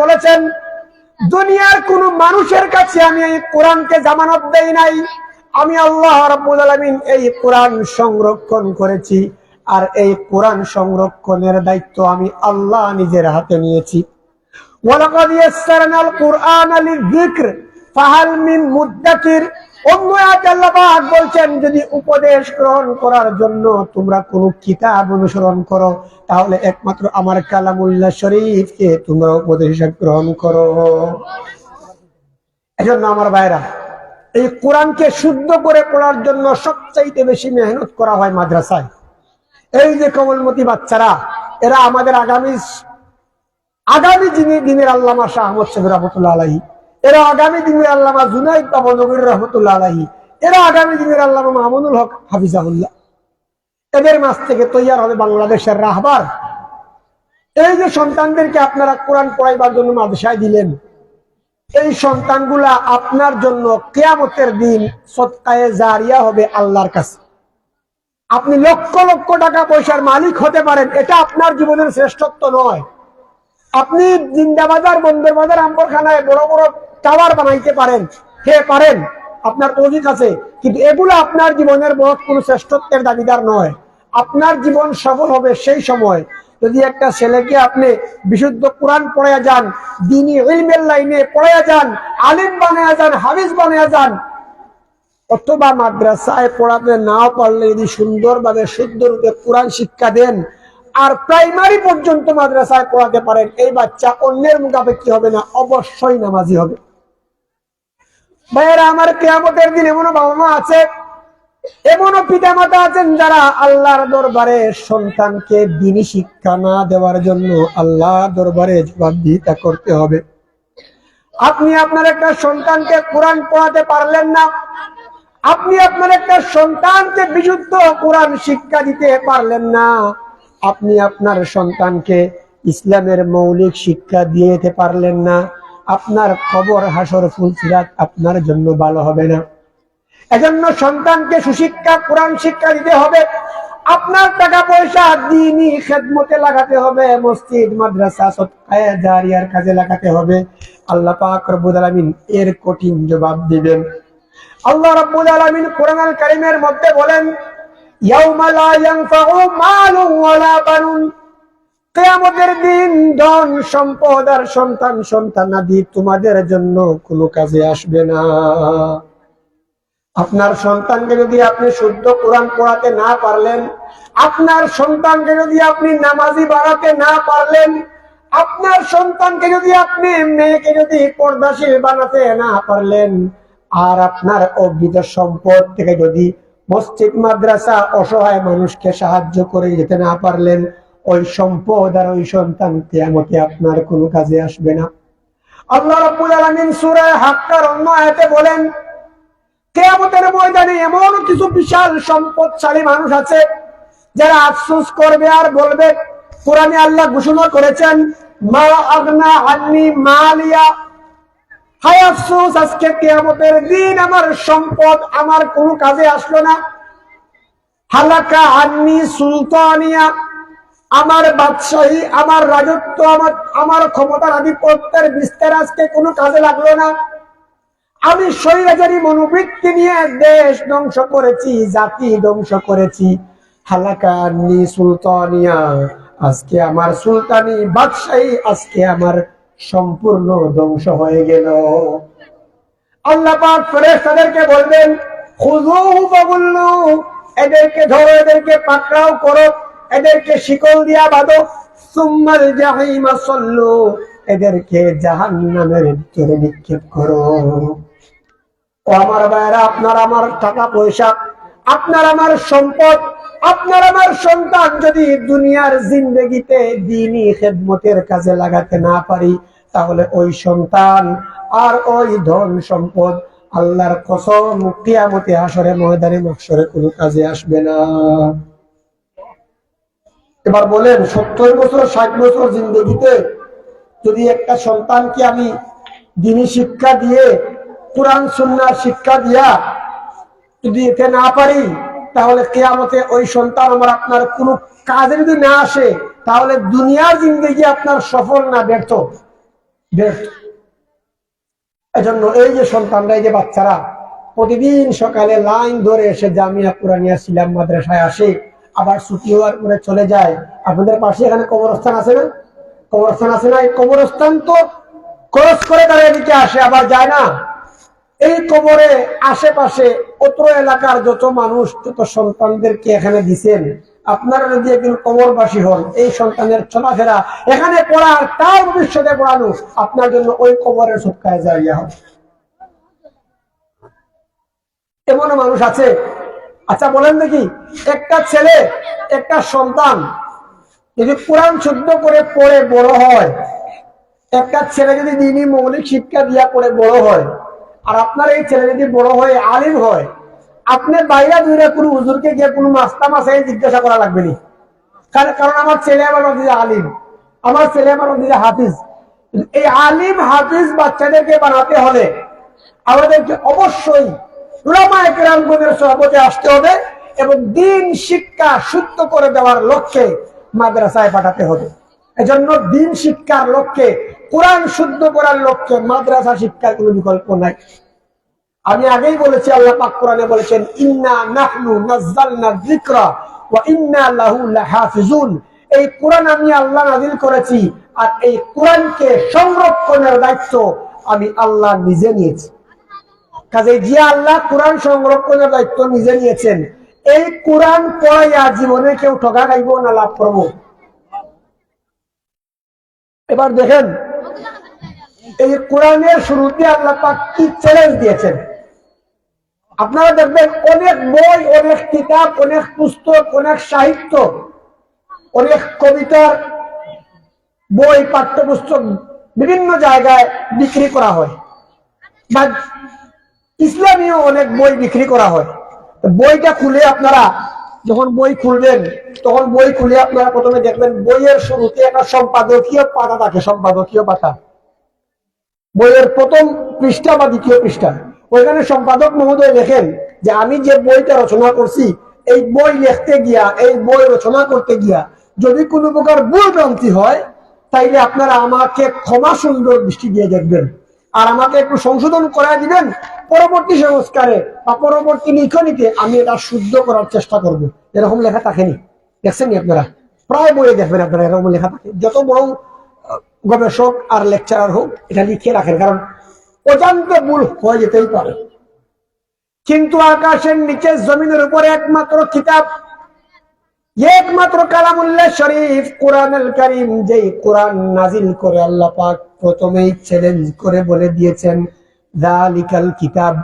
বলেছেন, দুনিয়ার কোন মানুষের কাছে আমি এই কোরআনকে জামানত দেই নাই। আমি আল্লাহ রাব্বুল আলামিন এই কোরআন সংরক্ষণ করেছি আর এই কোরআন সংরক্ষণের দায়িত্ব আমি আল্লাহ নিজের হাতে নিয়েছি। ওয়ালাকাদ ইয়াসসারনাল কোরআন লিযিকর, ফাহাল মিন মুদ্দাকির অন্য আয়াতে আল্লাহ বলছেন, যদি উপদেশ গ্রহণ করার জন্য তোমরা কোন কিতাব অনুসরণ করো, তাহলে একমাত্র আমার কালামুল্লাহ শরীফকে তোমরা উপদেশ গ্রহণ করো। এজন্য আমার ভাইরা, এই কোরআনকে শুদ্ধ করে পড়ার জন্য সবচাইতে বেশি মেহনত করা হয় মাদ্রাসায়। এই যে কমলমতি বাচ্চারা, এরা আমাদের আগামী আগামী যিনি দিনের আল্লামা শাহ আহমদ সাহেব রহমতুল্লাহ আলাহি এরা আগামী দিনের আল্লামা জুনাইদ নবনগরীর রহমতুল্লাহ আলাহি এরা আগামী দিনের আল্লামা মামুনুল হক হাফিজাহুল্লাহ। এদের মাছ থেকে তৈয়ার হবে বাংলাদেশের রাহবার। এই যে সন্তানদেরকে আপনারা কোরআন পড়াইবার জন্য মাদ্রাসায় দিলেন, এই সন্তানগুলা আপনার জন্য কেয়ামতের দিন সৎকায়ে জারিয়া হবে আল্লাহর কাছে। আপনি লক্ষ লক্ষ টাকা পয়সার মালিক হতে পারেন, এটা আপনার জীবনের শ্রেষ্ঠত্ব নয়। আপনি জিন্দাবাজার বন্দর বাজার আম্বরখানায় বড় বড় টাওয়ার বানাইতে পারেন, হে পারেন, আপনার অধিক আছে। কিন্তু এগুলো আপনার জীবনের বড় কোনো শ্রেষ্ঠত্বের দাবিদার নয়। আপনার জীবন সফল হবে সেই সময়। যদি একটা ছেলেকে আপনি বিশুদ্ধ কোরআন পড়াইয়া যান, দিনী ইলমের লাইনে পড়াইয়া যান, আলিম বানায়া যান, হাফিজ বানায়া যান, অথবা মাদ্রাসায় পড়াতে নাও পারলে যদি সুন্দরভাবে শুদ্ধ রূপে কোরআন শিক্ষা দেন, আর প্রাইমারি পর্যন্ত মাদ্রাসায় পড়াতে পারেন, এই বাচ্চা অন্যের মুখাপেক্ষি হবে না, অবশ্যই নামাজি হবে। ভাইয়েরা, আমার কেয়ামতের দিন এমনও বাবা মা আছে, এমনও পিতা মাতা আছেন যারা আল্লাহর দরবারে সন্তানকে দিনী শিক্ষা না দেওয়ার জন্য আল্লাহ দরবারে জবাবদিহিতা করতে হবে। আপনি আপনার একটা সন্তানকে কোরআন পড়াতে পারলেন না, আপনি আপনার একটা সন্তানকে বিশুদ্ধ কোরআন শিক্ষা দিতে পারলেন না, আপনি আপনার সন্তানকে ইসলামের মৌলিক শিক্ষা দিয়ে পারলেন না। আপনার খবর হাসর ফুলসিরাত আপনার জন্য ভালো হবে না। এজন্য সন্তানকে সুশিক্ষা, কোরআন শিক্ষা দিতে হবে। আপনার টাকা পয়সা দিনই খেদমতে লাগাতে হবে। মসজিদ, মাদ্রাসা, সৎকায়, জারিয়ার কাজে লাগাতে হবে। আল্লাহ পাক রব্বুল আলামিন এর কঠিন জবাব দিবেন। আল্লাহ রাব্বুল আলামিন কোরআনুল কারীমের মধ্যে বলেন, ইয়াউমা লা ইয়ানফাউ মালুন ওয়ালা বানুন। কিয়ামতের দিন ধন সম্পদ আর সন্তান সন্তানাদি তোমাদের জন্য কোনো কাজে আসবে না। আপনার সন্তানকে যদি আপনি শুদ্ধ কোরআন পড়াতে না পারলেন, আপনার সন্তানকে যদি আপনি নামাজি বাড়াতে না পারলেন, আপনার সন্তানকে যদি আপনি মেয়েকে যদি পর্দাশীল বানাতে না পারলেন, আর আপনার অর্জিত সম্পদ থেকে যদি মসজিদ, মাদ্রাসা অসহায় মানুষকে সাহায্য করে যেতে না পারলেন ওই সম্পদ আর ওই সন্তান কেয়ামতে আপনার কোনো কাজে আসবে না। আল্লাহ রাব্বুল আলামিন সূরা হাক্কার অন্য আয়াতে বলেন, কেয়ামতের ময়দানে এমন কিছু বিশাল সম্পদশালী মানুষ আছে যারা আফসোস করবে আর বলবে, কোরআনে আল্লাহ ঘোষণা করেছেন, মা আগনা আন্নি মালিয়া। হায় আফসোস, আজকে কেয়ামতের দিন আমার সম্পদ আমার কোনো কাজে আসলো না। হালাকা আন্নি সুলতানিয়া। আমার বাদশাহী, আমার রাজত্ব, আমার আমার ক্ষমতার আধিপত্যের বিস্তার আজকে কোনো কাজে লাগল না। আমি স্বৈরাচারী মনোবৃত্তি নিয়ে দেশ ধ্বংস করেছি, জাতি ধ্বংস করেছি। হালাকা আন্নি সুলতানিয়া, আজকে আমার সুলতানি বাদশাহী, আজকে আমার সম্পূর্ণ ধ্বংস হয়ে গেল। আল্লাহ পাক ফেরেশতাদেরকে বলবেন খুযুহু ফাগুল্লু এদেরকে ধরো, এদেরকে পাকড়াও করো। এদেরকে শিকল দিয়া বাঁধো। সুম্মাল জাহিমা সল্লু। এদেরকে জাহান্নামের ভিতরে নিক্ষেপ করো। ও আমার ভাইয়েরা, আপনার আমার টাকা পয়সা, আপনার আমার সম্পদ, আপনার আমার সন্তান যদি দুনিয়ার জিন্দগিতে দিনই খেদমতের কাজে লাগাতে না পারি, তাহলে ওই সন্তান আর ওই ধন সম্পদ আল্লাহর কসম কিয়ামতে আসরে ময়দানে মকসরে কোনো কাজে আসবে না। এবার বলেন, সত্তর বছর, ষাট বছর জিন্দগিতে যদি একটা সন্তানকে আমি দিনী শিক্ষা দিয়ে, কোরআন, সুন্নার শিক্ষা দিয়া যদি এতে না পারি, তাহলে কেয়ামতে ওই সন্তান আমার আপনার কোনো কাজে যদি না আসে, তাহলে দুনিয়ার জিন্দগি আপনার সফল না, ব্যর্থ। ব্যর্থ। এজন্য এই যে সন্তানরা, এই যে বাচ্চারা, প্রতিদিন সকালে লাইন ধরে এসে জামিয়া পুরানিয়া সিলাম মাদ্রাসায় আসে। আবার ছুটি হওয়ার পরে চলে যায়। আপনাদের পাশে এখানে কবরস্থান আছে না? কবরস্থান আছে না? এই কবরস্থান তো খরচ করে তারা এদিকে আসে, আবার যায় না। এই কবরে আশেপাশে অত্র এলাকার যত মানুষ, যত সন্তানদেরকে এখানে দিছেন, আপনারা যদি একদিন কবরবাসী হন, এই সন্তানের চলাফেরা এখানে পড়ার তার ভবিষ্যতে পড়ানো, আপনার জন্য ওই কবরের সৎকায় জারিয়া হবে। এমনও মানুষ আছে আচ্ছা বলেন দেখি, একটা ছেলে, একটা সন্তান, যদি কোরআন শুদ্ধ করে পড়ে বড় হয়, একটা ছেলে যদি দিনই মৌলিক শিক্ষা দিয়া পড়ে বড় হয়, আর আপনার এই ছেলে যদি বড় হয়ে আলিম হয়, আপনি বাইরে দূরে কোনো হুজুরকে গিয়ে কোনো মাস্তা মাসাই জিজ্ঞাসা করা লাগবে নি? কারণ আমার ছেলে আমার নদীতে আলিম, আমার ছেলে আমার নদীতে হাফিজ। এই আলিম হাফিজ বাচ্চাদেরকে বানাতে হলে আমাদেরকে অবশ্যই উলামা একরামগণের সভাপতি আসতে হবে এবং দিন শিক্ষা শুদ্ধ করে দেওয়ার লক্ষ্যে মাদ্রাসায় পাঠাতে হবে। এজন্য দিন শিক্ষার লক্ষ্যে, কোরআন শুদ্ধ করার লক্ষ্যে মাদ্রাসা শিক্ষার কোনো বিকল্প নাই। আমি আগেই বলেছি, আল্লাহ পাক কোরআনে বলেছেন, ইন্না নাহনু নাযালনা যিকরা ওয়া ইন্না লাহু লাহাফিজুন। এই কোরআন আমি আল্লাহ নাযিল করেছি আর এই কোরআনকে সংরক্ষণের দায়িত্ব আমি আল্লাহ নিজে নিয়েছি। কাজে যে আল্লাহ কোরআন সংরক্ষণের দায়িত্ব নিজে নিয়েছেন। এই কোরআন পড়াইয়া জীবনে কেউ ঠকা খাইব না লাভ করব। এবার দেখেন, এই কোরআনের শুরুতে আল্লাহ পাক কি চ্যালেঞ্জ দিয়েছেন। আপনারা দেখবেন অনেক বই, অনেক কিতাব, অনেক পুস্তক, অনেক সাহিত্য, অনেক কবিতার বই, পাঠ্যপুস্তক বিভিন্ন জায়গায় বিক্রি করা হয়। বা ইসলামীয় অনেক বই বিক্রি করা হয়। বইটা খুলে আপনারা যখন বই খুলবেন, তখন বই খুলে আপনারা প্রথমে দেখবেন বইয়ের শুরুতে একটা সম্পাদকীয় পাতা থাকে, সম্পাদকীয় পাতা। বইয়ের প্রথম পৃষ্ঠা বা দ্বিতীয় পৃষ্ঠা। ওইখানে সম্পাদক মহোদয় লেখেন যে আমি যে বইটা রচনা করছি, এই বই লিখতে গিয়া, এই বই রচনা করতে গিয়া যদি কোনো প্রকার ভুল ভ্রান্তি হয়, তাইলে আপনারা আমাকে ক্ষমা সুন্দর দৃষ্টি দিয়ে দেখবেন। আর আমাকে একটু সংশোধন করায় দিবেন? পরবর্তী সংস্কারে বা পরবর্তী লিখনিতে আমি এটা শুদ্ধ করার চেষ্টা করব। এরকম লেখা থাকেনি। দেখছেন আপনারা? প্রায় বইয়ে দেখবেন আপনারা এরকম লেখা থাকে। যত বড় গবেষক আর লেকচারার হোক, এটা লিখে রাখেন। কারণ অজান্তে ভুল হয়ে যেতেই পারে। কিন্তু আকাশের নিচে জমিনের উপরে একমাত্র কিতাব একমাত্র কালামুল্লাহ শরীফ কোরআনুল কারীম যেই কোরআন নাজিল করে আল্লাহ পাক প্রথমেই চ্যালেঞ্জ করে বলে দিয়েছেন কিতাব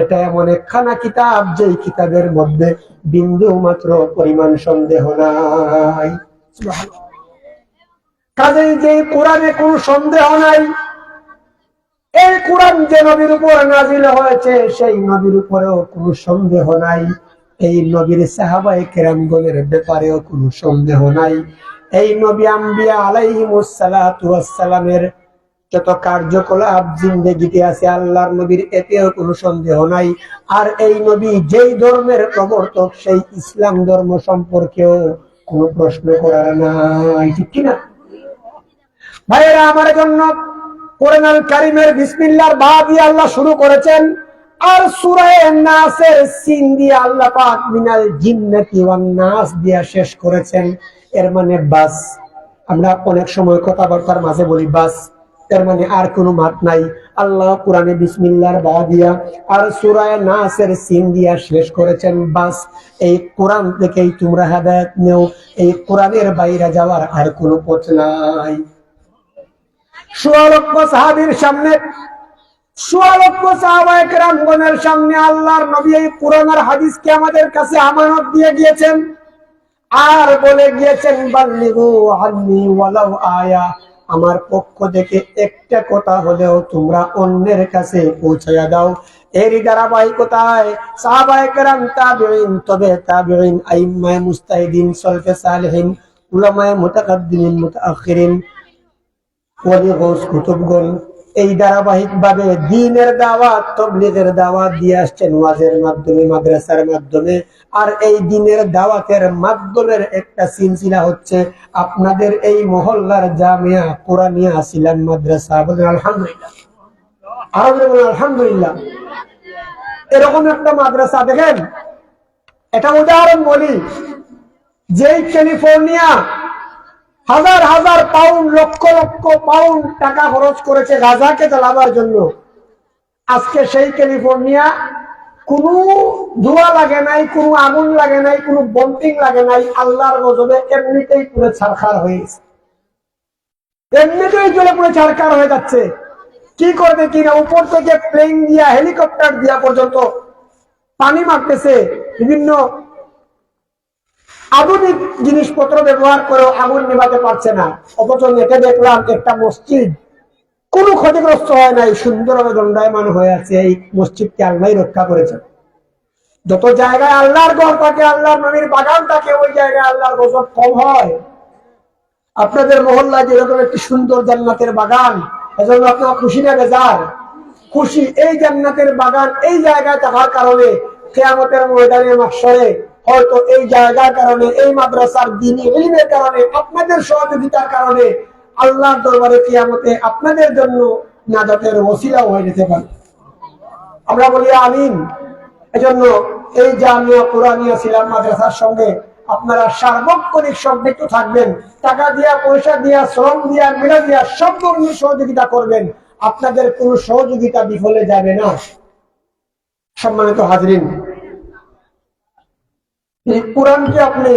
এটা এমন একখানা কিতাব কিতাবের মধ্যে বিন্দু মাত্র পরিমাণ সন্দেহ নাই। যে কোরআনে সন্দেহ নাই, এই কোরআন যে নবীর উপর নাজিল হয়েছে, সেই নবীর উপরেও কোনো সন্দেহ নাই। এই নবীর সাহাবাই কেরামগণের ব্যাপারেও কোনো সন্দেহ নাই। এই নবী আম্বিয়া আলাইহিমুসালামের যত কার্যকলাপ জিন্দগিতে আছে, আল্লাহর নবীর এতেও কোনো সন্দেহ নাই। আর এই নবী যেই ধর্মের প্রবর্তক, সেই ইসলাম ধর্ম সম্পর্কেও কোনো প্রশ্ন করার নাই। ঠিক কিনা ভাইয়েরা, আমার জন্য কোরআনুল কারিমের বিসমিল্লাহর বা দিয়ে আল্লাহ শুরু করেছেন। আর সূরায়ে নাসের সিন দিয়ে আল্লাহ পাক মিনাল জিন্নাতি ওয়ান নাস দিয়া শেষ করেছেন। এর মানে বাস। আমরা অনেক সময় কথাবার্তার মাঝে বলি বাস। এর মানে আর কোনো মাত নাই। আল্লাহ কোরআনে বিসমিল্লাহর বা দিয়া আর সূরায়ে নাসের সিন দিয়া শেষ করেছেন বাস। এই কোরআন থেকেই তোমরা হেদায়েত নেও। এই কোরআনের বাইরে যাওয়ার আর কোনো পথ নাই। সোয়ালক্ষ সাহাবির সামনে আমাদের কাছে আমানত দিয়ে গিয়েছেন? আর বলে গিয়েছেন আমার পক্ষ থেকে একটা কথা হলেও তোমরা অন্যের কাছে পৌঁছায়া দাও। এরই ধারাবাহিকতায় সাহাবায়ে কেরাম তাবিঈন, তবে তাবিঈন আইম্মায়ে মুস্তাহিদিন, সলফে ওয়ালি গৌস কুতুবগণ এই ধারাবাহিক ভাবে দিনের দাওয়াত, তবলিগের দাওয়াত দিয়ে আসছেন ওয়াজের মাধ্যমে, মাদ্রাসার মাধ্যমে। আর এই দিনের দাওয়াতের মাধ্যমের একটা সিলসিলা হচ্ছে, আপনাদের এই মহল্লার জামিয়া কোরআনিয়া আসিলাম মাদ্রাসা। বলেন, আলহামদুলিল্লাহ। আরও বলেন, আলহামদুলিল্লাহ। এরকম একটা মাদ্রাসা, দেখেন। এটা উদাহরণ বলি। যেই ক্যালিফোর্নিয়া হাজার হাজার পাউন্ড লক্ষ লক্ষ পাউন্ড টাকা খরচ করেছে গাজাকে চালাবার জন্য। আজকে সেই ক্যালিফোর্নিয়া, কোনো ধোঁয়া লাগে নাই, কোনো আগুন লাগে নাই, কোনো বম্পিং লাগে নাই, আল্লাহর গজবে এমনিতেই পুরো ছারখার হয়ে গেছে। এমনিতেই চলে পুরো ছারখার হয়ে যাচ্ছে। কি করবে কিনা উপর থেকে প্লেন দিয়া হেলিকপ্টার দিয়া পর্যন্ত পানি মারতেছে বিভিন্ন আধুনিক জিনিসপত্র ব্যবহার করেও আগুন নেভাতে পারছে না। অথচ নেটে দেখলাম একটা মসজিদ। কোনো ক্ষতিগ্রস্ত হয় নাই, সুন্দরভাবে দণ্ডায়মান হয়ে আছে এই মসজিদকে আল্লাহ রক্ষা করেছে যত জায়গায় আল্লাহর ঘর থাকে, আল্লাহর নবীর বাগান থাকে, ওই জায়গায় আল্লাহর গজব কম হয়। আপনাদের মহল্লায় যেরকম একটি সুন্দর জান্নাতের বাগান, এজন্য আপনারা খুশি না বেজার? খুশি এই জান্নাতের বাগান এই জায়গায় থাকার কারণে কেয়ামতের ময়দানে মাসরে হয়তো এই জায়গার কারণে, এই মাদ্রাসার দিনী ইলমের কারণে, আপনাদের সহযোগিতার কারণে আল্লাহর দরবারে কিয়ামতে আপনাদের জন্য নাজাতের ওসিলাও হয়ে যেতে পারে। আমরা বলি আমিন। এজন্য এই জামিয়া কোরআনিয়া সিলাম মাদ্রাসার সঙ্গে আপনারা সার্বক্ষণিক সম্পৃক্ত থাকবেন। টাকা দিয়া, পয়সা দিয়া, শ্রম দিয়া মেলা দিয়া সব ধরনের সহযোগিতা করবেন। আপনাদের কোনো সহযোগিতা বিফলে যাবে না। সম্মানিত হাজরিন এই কোরআনকে আপনি